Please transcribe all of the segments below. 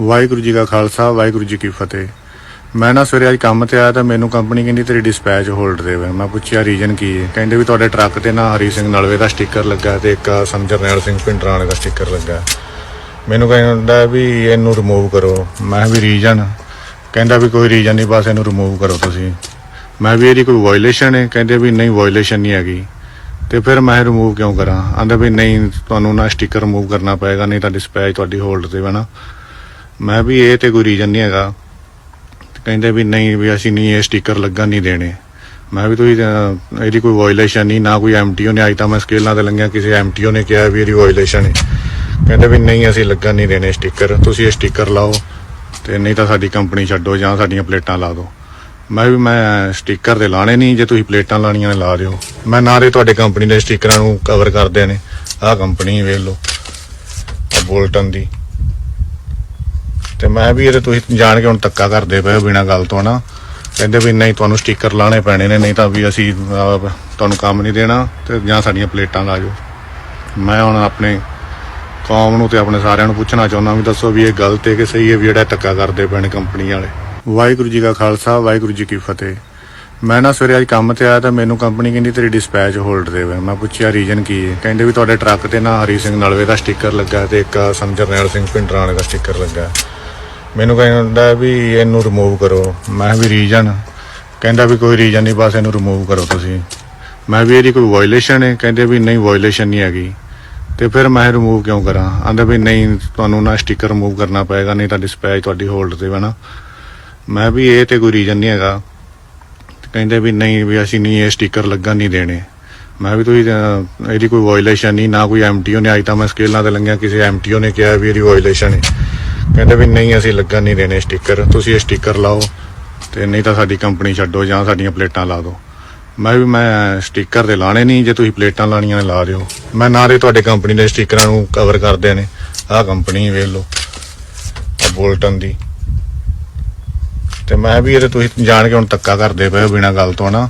ਵਾਹਿਗੁਰੂ ਜੀ ਕਾ ਖਾਲਸਾ, ਵਾਹਿਗੁਰੂ ਜੀ ਕੀ ਫਤਿਹ। ਮੈਂ ਨਾ ਸਵੇਰੇ ਅੱਜ ਕੰਮ ਤੇ ਆਇਆ ਤਾਂ ਮੈਨੂੰ ਕੰਪਨੀ ਕਹਿੰਦੀ ਤੇਰੀ ਡਿਸਪੈਚ ਹੋਲਡ ਦੇ ਵੇ। ਮੈਂ ਪੁੱਛਿਆ, ਰੀਜਨ ਕੀ ਹੈ ਕਹਿੰਦੇ ਵੀ ਤੁਹਾਡੇ ਟਰੱਕ ਤੇ ਨਾ ਹਰੀ ਸਿੰਘ ਨਲਵੇ ਦਾ ਸਟicker ਲੱਗਾ ਤੇ ਇੱਕ ਸਮਝਰਨੈਲ ਸਮਝਰ ਨੈਲ ਸਿੰਘ ਪਿੰਡਰਾਣੇ ਦਾ ਸਟicker ਲੱਗਾ। ਮੈਨੂੰ ਕਹਿੰਦਾ ਵੀ ਇਹਨੂੰ ਰਿਮੂਵ ਕਰੋ। ਮੈਂ ਵੀ ਰੀਜਨ? ਕਹਿੰਦਾ ਵੀ ਕੋਈ ਰੀਜਨ ਨਹੀਂ ਬਸ ਇਹਨੂੰ ਰਿਮੂਵ ਕਰੋ ਤੁਸੀਂ। ਮੈਂ ਵੀ ਇਹਦੀ ਕੋਈ ਵਾਇਓਲੇਸ਼ਨ ਹੈ ਕਹਿੰਦੇ ਵੀ ਨਹੀਂ ਵਾਇਓਲੇਸ਼ਨ ਨਹੀਂ ਹੈਗੀ। ਤੇ ਫਿਰ ਮੈਂ ਰਿਮੂਵ ਕਿਉਂ ਕਰਾਂ? ਆਂਦਾ ਵੀ ਨਹੀਂ, ਤੁਹਾਨੂੰ ਨਾ ਸਟicker ਰਿਮੂਵ ਕਰਨਾ ਪਏਗਾ, ਨਹੀਂ ਤਾਂ ਡਿਸਪੈਚ ਤੁਹਾਡੀ ਹੋਲਡ ਤੇ ਵਾ ਨਾ। ਮੈਂ ਵੀ ਇਹ ਤੇ ਕੋਈ ਰੀਜਨ ਨਹੀਂ ਹੈਗਾ। ਕਹਿੰਦੇ ਵੀ ਨਹੀਂ, ਵੀ ਅਸੀਂ ਨਹੀਂ, ਇਹ ਸਟicker ਲੱਗਣ ਨਹੀਂ ਦੇਣੇ। ਮੈਂ ਵੀ ਤੁਸੀਂ ਇਹਦੀ ਕੋਈ ਵਾਇਓਲੇਸ਼ਨ ਨਹੀਂ, ਨਾ ਕੋਈ ਐਮਟੀਓ ਨੇ, ਅੱਜ ਤਾਂ ਮੈਂ ਸਕੇਲਾਂ ਤੇ ਲੰਘਿਆ, ਕਿਸੇ ਐਮਟੀਓ ਨੇ ਕਿਹਾ ਵੀ ਇਹਦੀ ਵਾਇਓਲੇਸ਼ਨ ਹੈ ਕਹਿੰਦੇ ਵੀ ਨਹੀਂ, ਅਸੀਂ ਲੱਗਣ ਨਹੀਂ ਦੇਣੇ ਸਟicker ਤੁਸੀਂ ਇਹ ਸਟicker ਲਾਓ ਤੇ ਨਹੀਂ ਤਾਂ ਸਾਡੀ ਕੰਪਨੀ ਛੱਡੋ ਜਾਂ ਸਾਡੀਆਂ ਪਲੇਟਾਂ ਲਾ ਦਿਓ। ਮੈਂ ਵੀ, ਮੈਂ ਸਟicker ਤੇ ਲਾਣੇ ਨਹੀਂ, ਜੇ ਤੁਸੀਂ ਪਲੇਟਾਂ ਲਾਣੀਆਂ ਨੇ, ਲਾ ਦਿਓ। ਮੈਂ ਨਾ ਦੇ ਤੁਹਾਡੇ ਕੰਪਨੀ ਦੇ ਸਟickਰਾਂ ਨੂੰ ਕਵਰ ਕਰਦੇ ਨੇ। ਆਹ ਕੰਪਨੀ ਵੇਖ ਲਓ। ਬੋਲਟਨ ਦੀ। ਤੇ ਮੈਂ ਵੀ ਇਹਦੇ ਤੁਸੀਂ ਜਾਣ ਕੇ ਹੁਣ ਧੱਕਾ ਕਰਦੇ ਪਏ ਬਿਨਾ ਗੱਲ ਤੋਂ ਨਾ ਕਹਿੰਦੇ ਵੀ ਨਹੀਂ ਤੁਹਾਨੂੰ ਸਟicker ਲਾਣੇ ਪੈਣੇ ਨੇ ਨਹੀਂ ਤਾਂ ਵੀ ਅਸੀਂ ਅਹ, ਤੁਹਾਨੂੰ ਕੰਮ ਨਹੀਂ ਦੇਣਾ ਤੇ ਜਾਂ ਸਾਡੀਆਂ ਪਲੇਟਾਂ ਲਾ ਜਾਓ। ਮੈਂ ਹੁਣ ਆਪਣੇ ਕੌਮ ਨੂੰ ਤੇ ਆਪਣੇ ਸਾਰਿਆਂ ਨੂੰ ਪੁੱਛਣਾ ਚਾਹੁੰਦਾ ਵੀ ਦੱਸੋ ਵੀ ਇਹ ਗਲਤ ਹੈ ਕਿ ਸਹੀ ਹੈ ਵੀ ਜਿਹੜਾ ਧੱਕਾ ਕਰਦੇ ਪਏ ਨੇ ਕੰਪਨੀ ਵਾਲੇ। ਵਾਹਿਗੁਰੂ ਜੀ ਕਾ ਖਾਲਸਾ ਵਾਹਿਗੁਰੂ ਜੀ ਕੀ ਫਤਿਹ। ਮੈਂ ਨਾ ਸਵੇਰੇ ਅੱਜ ਕੰਮ ਤੇ ਆਇਆ ਤਾਂ ਮੈਨੂੰ ਕੰਪਨੀ ਕਹਿੰਦੀ ਤੇਰੀ ਡਿਸਪੈਚ ਹੋਲਡ ਦੇ ਵੇ। ਮੈਂ ਪੁੱਛਿਆ ਰੀਜਨ ਕੀ ਹੈ? ਕਹਿੰਦੇ ਵੀ ਤੁਹਾਡੇ ਟਰੱਕ ਤੇ ਨਾ ਹਰੀ ਸਿੰਘ ਨਲਵੇ ਦਾ ਸਟicker ਲੱਗਾ ਤੇ ਇੱਕ ਆਹ ਸਮਝਰ ਨੈਲ ਸਿੰਘ ਪਿੰਡਰਾਣੇ ਦਾ ਸਟicker ਲੱਗਾ। ਮੈਨੂੰ ਕਹਿੰਦਾ ਵੀ ਇਹਨੂੰ ਰਿਮੂਵ ਕਰੋ। ਮੈਂ ਵੀ ਰੀਜਨ ਕਹਿੰਦਾ ਵੀ ਕੋਈ ਰੀਜਨ ਨਹੀਂ, ਬਸ ਇਹਨੂੰ ਰਿਮੂਵ ਕਰੋ ਤੁਸੀਂ। ਮੈਂ ਵੀ ਇਹਦੀ ਕੋਈ ਵਾਇਓਲੇਸ਼ਨ ਹੈ। ਕਹਿੰਦੇ ਵੀ ਨਹੀਂ ਵਾਇਓਲੇਸ਼ਨ ਨਹੀਂ ਹੈਗੀ। ਤੇ ਫਿਰ ਮੈਂ ਰਿਮੂਵ ਕਿਉਂ ਕਰਾਂ? ਆਂਦਾ ਵੀ ਨਹੀਂ, ਤੁਹਾਨੂੰ ਨਾ ਸਟicker ਰਿਮੂਵ ਕਰਨਾ ਪਏਗਾ, ਨਹੀਂ ਤਾਂ ਡਿਸਪੈਚ ਤੁਹਾਡੀ ਹੋਲਡ ਤੇ ਵਾ ਨਾ। ਮੈਂ ਵੀ ਇਹ ਤੇ ਕੋਈ ਰੀਜਨ ਨਹੀਂ ਹੈਗਾ। ਕਹਿੰਦੇ ਵੀ ਨਹੀਂ, ਵੀ ਅਸੀਂ ਨਹੀਂ, ਇਹ ਸਟicker ਲੱਗਣ ਨਹੀਂ ਦੇਣੇ। ਮੈਂ ਵੀ ਤੁਸੀਂ ਇਹਦੀ ਕੋਈ ਵਾਇਓਲੇਸ਼ਨ ਨਹੀਂ, ਨਾ ਕੋਈ ਐਮਟੀਓ ਨੇ ਅੱਜ ਤਾਂ ਮੈਂ ਸਕੇਲਾਂ ਤੇ ਲੰਘਿਆ, ਕਿਸੇ ਐਮਟੀਓ ਨੇ ਕਿਹਾ ਵੀ ਇਹਦੀ ਵਾਇਲੇਸ਼ਨ ਹੈ। ਕਹਿੰਦੇ ਵੀ ਨਹੀਂ, ਅਸੀਂ ਲੱਗਣ ਨਹੀਂ ਦੇਣੇ ਸਟicker ਤੁਸੀਂ ਇਹ ਸਟicker ਲਾਓ ਤੇ ਨਹੀਂ ਤਾਂ ਸਾਡੀ ਕੰਪਨੀ ਛੱਡੋ ਜਾਂ ਸਾਡੀਆਂ ਪਲੇਟਾਂ ਲਾ ਦਿਓ। ਮੈਂ ਵੀ ਮੈਂ ਸਟicker ਤੇ ਲਾਣੇ ਨਹੀਂ, ਜੇ ਤੁਸੀਂ ਪਲੇਟਾਂ ਲਾਣੀਆਂ ਨੇ ਲਾ ਦਿਓ। ਮੈਂ ਨਾ ਦੇ ਤੁਹਾਡੇ ਕੰਪਨੀ ਦੇ ਸਟickਰਾਂ ਨੂੰ ਕਵਰ ਕਰਦੇ ਨੇ। ਆਹ ਕੰਪਨੀ ਵੇਖ ਲਓ। ਆਹ ਬੋਲਟਨ ਦੀ। ਤੇ ਮੈਂ ਵੀ ਇਹਦੇ ਤੁਸੀਂ ਜਾਣ ਕੇ ਹੁਣ ਧੱਕਾ ਕਰਦੇ ਪਏ ਬਿਨਾ ਗੱਲ ਤੋਂ ਨਾ।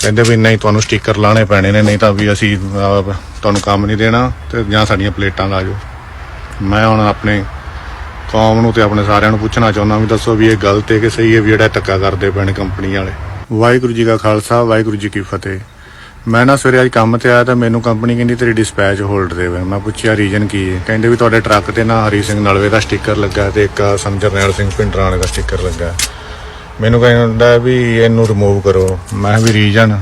ਕਹਿੰਦੇ ਵੀ ਨਹੀਂ, ਤੁਹਾਨੂੰ ਸਟicker ਲਾਣੇ ਪੈਣੇ ਨੇ, ਨਹੀਂ ਤਾਂ ਵੀ ਅਸੀਂ ਤੁਹਾਨੂੰ ਕੰਮ ਨਹੀਂ ਦੇਣਾ ਤੇ ਜਾਂ ਸਾਡੀਆਂ ਪਲੇਟਾਂ ਲਾ ਜਾਓ ਮੈਂ ਹੁਣ ਆਪਣੇ ਕੌਮ ਨੂੰ ਤੇ ਆਪਣੇ ਸਾਰਿਆਂ ਨੂੰ ਪੁੱਛਣਾ ਚਾਹੁੰਦਾ ਵੀ ਦੱਸੋ ਵੀ ਇਹ ਗਲਤ ਹੈ ਕਿ ਸਹੀ ਹੈ ਵੀ ਜਿਹੜਾ ਧੱਕਾ ਕਰਦੇ ਪਏ ਨੇ ਕੰਪਨੀ ਵਾਲੇ। ਵਾਹਿਗੁਰੂ ਜੀ ਕਾ ਖਾਲਸਾ, ਵਾਹਿਗੁਰੂ ਜੀ ਕੀ ਫਤਿਹ। ਮੈਂ ਨਾ ਸਵੇਰੇ ਅੱਜ ਕੰਮ ਤੇ ਆਇਆ ਤਾਂ ਮੈਨੂੰ ਕੰਪਨੀ ਕਹਿੰਦੀ ਤੇਰੀ ਡਿਸਪੈਚ ਹੋਲਡ ਦੇ ਵੇ। ਮੈਂ ਪੁੱਛਿਆ, ਰੀਜਨ ਕੀ ਹੈ? ਕਹਿੰਦੇ ਵੀ ਤੁਹਾਡੇ ਟਰੱਕ ਤੇ ਨਾ ਹਰੀ ਸਿੰਘ ਨਲਵੇ ਦਾ ਸਟicker ਲੱਗਾ ਤੇ ਇੱਕ ਆਹ ਸਮਝਰ ਨੈਲ ਸਿੰਘ ਪਿੰਡਰਾਣੇ ਦਾ ਸਟicker ਲੱਗਾ। ਮੈਨੂੰ ਕਹਿੰਦਾ ਵੀ ਇਹਨੂੰ ਰਿਮੂਵ ਕਰੋ। ਮੈਂ ਵੀ ਰੀਜਨ?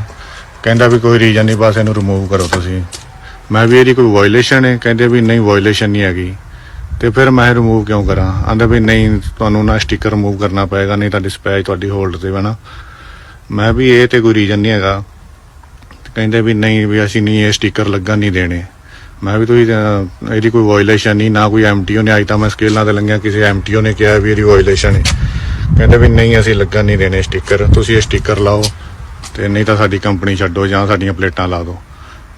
ਕਹਿੰਦਾ ਵੀ ਕੋਈ ਰੀਜਨ ਨਹੀਂ ਬਸ ਇਹਨੂੰ ਰਿਮੂਵ ਕਰੋ ਤੁਸੀਂ। ਮੈਂ ਵੀ ਇਹਦੀ ਕੋਈ ਵਾਇਓਲੇਸ਼ਨ ਹੈ? ਕਹਿੰਦੇ ਵੀ ਨਹੀਂ ਵਾਇਓਲੇਸ਼ਨ ਨਹੀਂ ਹੈਗੀ। ਤੇ ਫਿਰ ਮੈਂ ਰਿਮੂਵ ਕਿਉਂ ਕਰਾਂ? ਆਂਦਾ ਵੀ ਨਹੀਂ, ਤੁਹਾਨੂੰ ਨਾ ਸਟicker ਰਿਮੂਵ ਕਰਨਾ ਪਏਗਾ, ਨਹੀਂ ਤਾਂ ਡਿਸਪੈਚ ਤੁਹਾਡੀ ਹੋਲਡ ਤੇ ਵਾ ਨਾ। ਮੈਂ ਵੀ ਇਹ ਤੇ ਕੋਈ ਰੀਜਨ ਨਹੀਂ ਹੈਗਾ। ਕਹਿੰਦੇ ਵੀ ਨਹੀਂ, ਵੀ ਅਸੀਂ ਨਹੀਂ, ਇਹ ਸਟicker ਲੱਗਣ ਨਹੀਂ ਦੇਣੇ। ਮੈਂ ਵੀ ਤੁਸੀਂ ਇਹਦੀ ਕੋਈ ਵਾਇਓਲੇਸ਼ਨ ਨਹੀਂ, ਨਾ ਕੋਈ ਐਮਟੀਓ ਨੇ ਅੱਜ ਤਾਂ ਮੈਂ ਸਕੇਲਾਂ ਤੇ ਲੰਘਿਆ, ਕਿਸੇ ਐਮਟੀਓ ਨੇ ਕਿਹਾ ਵੀ ਇਹਦੀ ਵਾਇਓਲੇਸ਼ਨ ਹੈ ਕਹਿੰਦੇ ਵੀ ਨਹੀਂ, ਅਸੀਂ ਲੱਗਣ ਨਹੀਂ ਦੇਣੇ ਸਟicker ਤੁਸੀਂ ਇਹ ਸਟicker ਲਾਓ ਤੇ ਨਹੀਂ ਤਾਂ ਸਾਡੀ ਕੰਪਨੀ ਛੱਡੋ ਜਾਂ ਸਾਡੀਆਂ ਪਲੇਟਾਂ ਲਾ ਦਿਓ।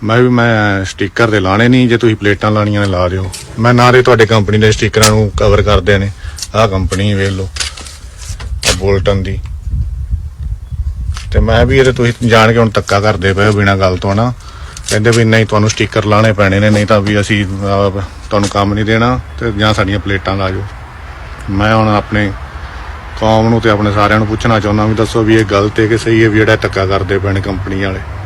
ਮੈਂ ਵੀ ਮੈਂ ਸਟicker ਤੇ ਲਾਣੇ ਨਹੀਂ, ਜੇ ਤੁਸੀਂ ਪਲੇਟਾਂ ਲਾਣੀਆਂ ਨੇ ਲਾ ਦਿਓ। ਮੈਂ ਨਾ ਦੇ ਤੁਹਾਡੇ ਕੰਪਨੀ ਦੇ ਸਟickਰਾਂ ਨੂੰ ਕਵਰ ਕਰਦੇ ਨੇ। ਆਹ ਕੰਪਨੀ ਵੇਖ ਲਓ। ਆਹ ਬੋਲਟਨ ਦੀ। ਤੇ ਮੈਂ ਵੀ ਇਹਦੇ ਤੁਸੀਂ ਜਾਣ ਕੇ ਹੁਣ ਧੱਕਾ ਕਰਦੇ ਪਏ ਬਿਨਾ ਗੱਲ ਤੋਂ ਨਾ। ਕਹਿੰਦੇ ਵੀ ਨਹੀਂ, ਤੁਹਾਨੂੰ ਸਟicker ਲਾਣੇ ਪੈਣੇ ਨੇ, ਨਹੀਂ ਤਾਂ ਵੀ ਅਸੀਂ ਤੁਹਾਨੂੰ ਕੰਮ ਨਹੀਂ ਦੇਣਾ ਤੇ ਜਾਂ ਸਾਡੀਆਂ ਪਲੇਟਾਂ ਲਾ ਜਾਓ ਮੈਂ ਹੁਣ ਆਪਣੇ ਕੌਮ ਨੂੰ ਤੇ ਆਪਣੇ ਸਾਰਿਆਂ ਨੂੰ ਪੁੱਛਣਾ ਚਾਹੁੰਦਾ ਵੀ ਦੱਸੋ ਵੀ ਇਹ ਗਲਤ ਹੈ ਕਿ ਸਹੀ ਹੈ ਵੀ ਜਿਹੜਾ ਧੱਕਾ ਕਰਦੇ ਪਏ ਕੰਪਨੀ ਵਾਲੇ।